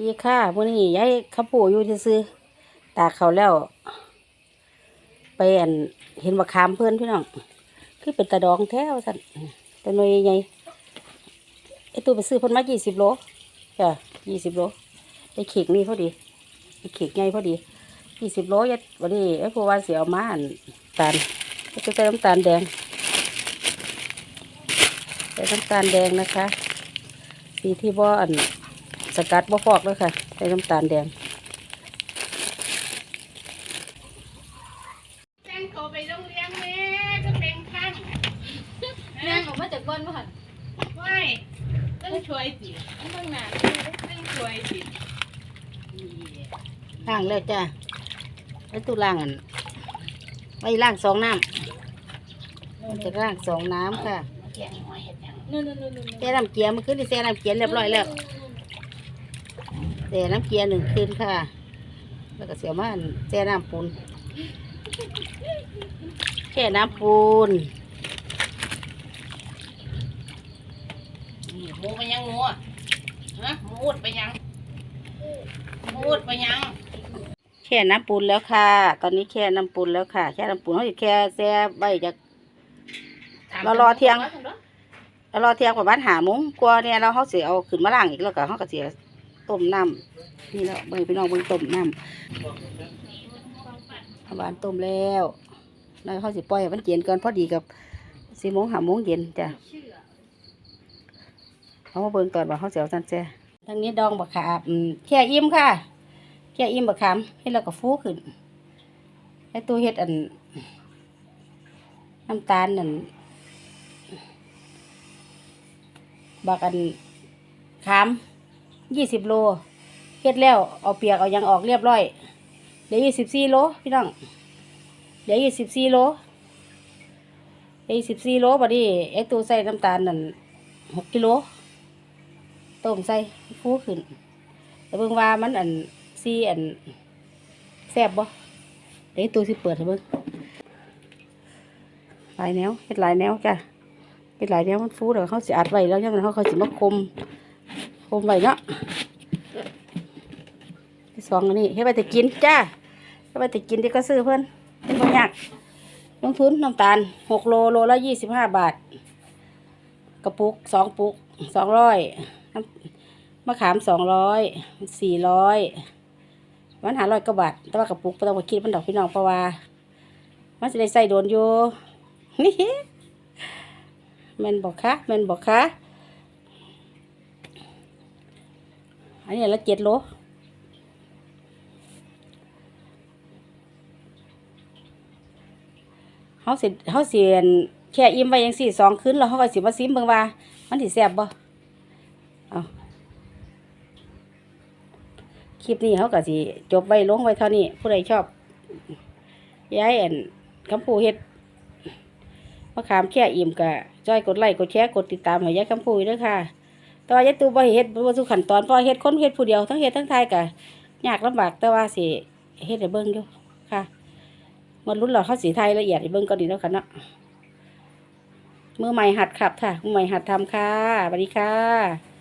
ดีค่ะวันนี้ยายข้าวปูอยู่ซื้อตากเขาแล้ว ไปอันเห็นมะขามเพื่อนพี่น้องคือเป็นตะดองแท้วสันต่หน่วยใหญ่ไอตู้ไปซื้อพิ่นมายี่สิบโลจ้ะยี่สิบโลไอข่งนี่พอดีไอข่งใหญ่พอดียี่สิบโลยัดวันนี้ไอผู้ว่าเสียเอามาอันตาลจะใส่น้ำตาลแดงใส่น้ำตาลแดงนะคะสีที่บ่อัน สกัดบ่ฟอกเลยค่ะ ใส่น้ำตาลแดงแจ้งเขาไปโรงเรียนแม่ก็เป็นขั้นแม่งออกมาจากบ้านมาหันไม่ต้องช่วยสิมันเบิ่งหน้าต้องช่วยสิล้างแล้วจ้าแล้วตู้ล้างอันไว้ล้างสองน้ำจะล้างสองน้ำค่ะแกงหอยเห็ดยังนู่นนู่นนู่นนู่นแช่น้ำเกลือเมื่อคืนที่แช่น้ำเกลือเรียบร้อยแล้ว แช่น้ำเกลือหนึ่งคืนค่ะ แล้วก็เสียมาอันแช่น้ำปูนแช่น้ำปูนหมูไปยังหมูอะฮะหมูดไปยังหมูดไปยังแช่น้ำปูนแล้วค่ะ ตอนนี้แช่น้ำปูนแล้วค่ะแช่น้ำปูนเขาจะแช่แช่ใบจากเรารอเที่ยงแล้วรอเที่ยงประมาณหาโมงกว่าเนี่ยเราเขาเสียเอาขึ้นมาล้างอีกแล้วก็เขาก็เสีย ต้มน้ำนี่แล้วเบิ่งพี่น้องเบิ่งต้มน้ำอาบานต้มแล้วแล้วเขาสิปล่อยมันเย็นก่อนพอดีกับสี่โมงหาโมงเย็นจ้ะเขามาเบิ่งตอนว่าเขาเสียเอาจันแจ้ทางนี้ดองบักขามแค่อิ่มค่ะ แค่อิ่มบักขามให้เราก็ฟูขึ้นให้ตู้เฮ็ดอันน้ำตาลนั่นบักอันขาม ยี่สิบโลเฮ็ดแล้วเอาเปียกเอายังออกเรียบร้อยเดี๋ยวยี่สิบสี่โลพี่น้องเดี๋ยวยี่สิบสี่โลเดี๋ยวยี่สิบสี่โลบัดนี้ไอตู้ใส่น้ำตาลนั่นหกกิโลต้มใส่ฟูขึ้นแต่เบิ่งว่ามันอันซีอันแซ่บบ่เดี๋ยวตู้สิเปิดให้เบิ่งหลายแนวเฮ็ดหลายแนวจ้ะเป็นหลายเนี้ยมันฟูเดี๋ยวเขาสิอัดไว้แล้วใช่ไหมเขาเขาสิมาคม มไว้เนาะสองอันนี้ให้ไปแต่กินจ้าให้ไปแต่กินที่ก็ซื้อเพื่อนเป็นบ่ยากลงทุนน้ำตาลหกโลโลละยี่สิบห้าบาท กระปุกสองปุกสองร้อยน้ำมะขามสองร้อยสี่ร้อยมันหาร้อยกว่าบาทแต่ว่ากระปุกไม่ต้องไปคิดมันดอกพี่น้องเพราะว่ามันจะได้ใส่โดนอยู่นี่แม่นบอกคะแม่นบอกคะอั นนี้ละเจ็ดโลเขาสิเขาเสียนแค่อิ่มไว้ยังสี่สองคืนแล้วเขาก็สิมาซิมเบิ่งว่า มันสิแซ่บบ่เอาคลิปนี้เขาก็สิจบไว้ลงไว้เท่านี้ ผู้ใดชอบย้ายอันคำพูเฮ็ดมะขามแค่อิ่มกะจ้อยกดไลค์กดแชร์กดติดตามห้ยายคำพูด้วยค่ะ แตว่ายายตูบ่เฮ็ดบ่สู่ขั้นตอนเพราะเฮ็ดคนเฮ็ดผู้เดียวทั้งเฮ็ดทั้งทายกะยากลำบากแต่ว่าสิเฮ็ดให้เบิ่งอยู่ค่ะมันรุ่นเราเข้าสีไทยละเอียดให้เบิ่งก็ดีแล้วค่ะเนาะมือใหม่หัดขับค่ะมือใหม่หัดทำค่ะสวัสดีค่ะ